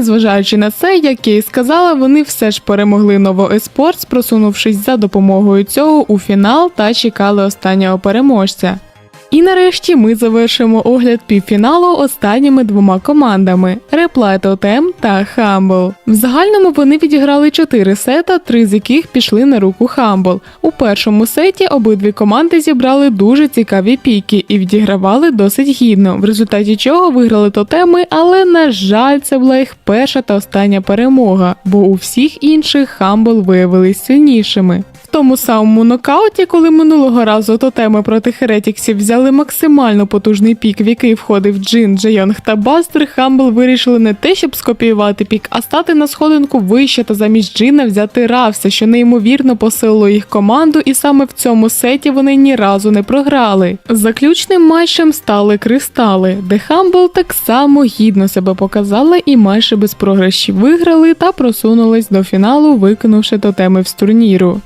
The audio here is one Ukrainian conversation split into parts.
незважаючи на це, як я і сказала, вони все ж перемогли Ново Еспортс, просунувшись за допомогою цього у фінал та чекали останнього переможця. І нарешті ми завершимо огляд півфіналу останніми двома командами Reply Totem та Humble. В загальному вони відіграли 4 сета, три з яких пішли на руку Humble. У першому сеті обидві команди зібрали дуже цікаві піки і відігравали досить гідно, в результаті чого виграли тотеми, але на жаль, це була їх перша та остання перемога, бо у всіх інших Humble виявились сильнішими. Тому самому нокауті, коли минулого разу тотеми проти Херетіксів взяли максимально потужний пік, в який входив Джин, Джейонг та Бастер, Хамбл вирішили не те, щоб скопіювати пік, а стати на сходинку вище та замість Джина взяти Равса, що неймовірно посилило їх команду, і саме в цьому сеті вони ні разу не програли. Заключним матчем стали кристали, де Хамбл так само гідно себе показала і майже без програшів виграли та просунулись до фіналу, виконавши тотеми з турніру.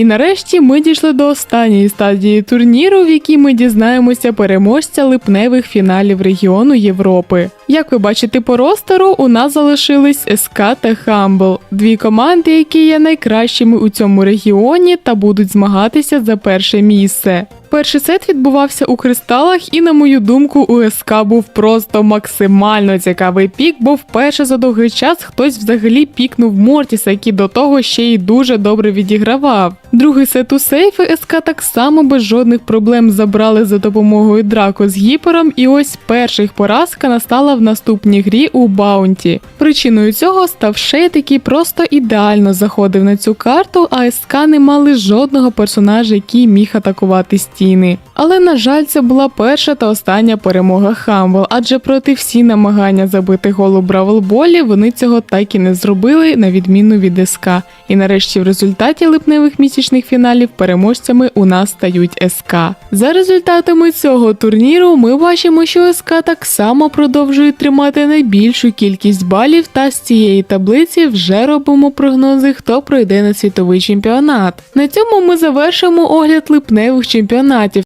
І нарешті ми дійшли до останньої стадії турніру, в якій ми дізнаємося переможця липневих фіналів регіону Європи. Як ви бачите по ростеру, у нас залишились СК та Хамбл, дві команди, які є найкращими у цьому регіоні та будуть змагатися за перше місце. Перший сет відбувався у кристалах, і, на мою думку, у СК був просто максимально цікавий пік, бо вперше за довгий час хтось взагалі пікнув Мортіса, який до того ще й дуже добре відігравав. Другий сет у сейфи СК так само без жодних проблем забрали за допомогою драко з гіпером, і ось перша їх поразка настала в наступній грі у Баунті. Причиною цього став Шейд, який просто ідеально заходив на цю карту, а СК не мали жодного персонажа, який міг атакувати стіни. Але на жаль, це була перша та остання перемога Хамбл, адже проти всі намагання забити гол у Бравлболі вони цього так і не зробили, на відміну від СК. І нарешті в результаті липневих місячних фіналів переможцями у нас стають СК. За результатами цього турніру ми бачимо, що СК так само продовжують тримати найбільшу кількість балів, та з цієї таблиці вже робимо прогнози, хто пройде на світовий чемпіонат. На цьому ми завершимо огляд липневих чемпіонатів експонатів.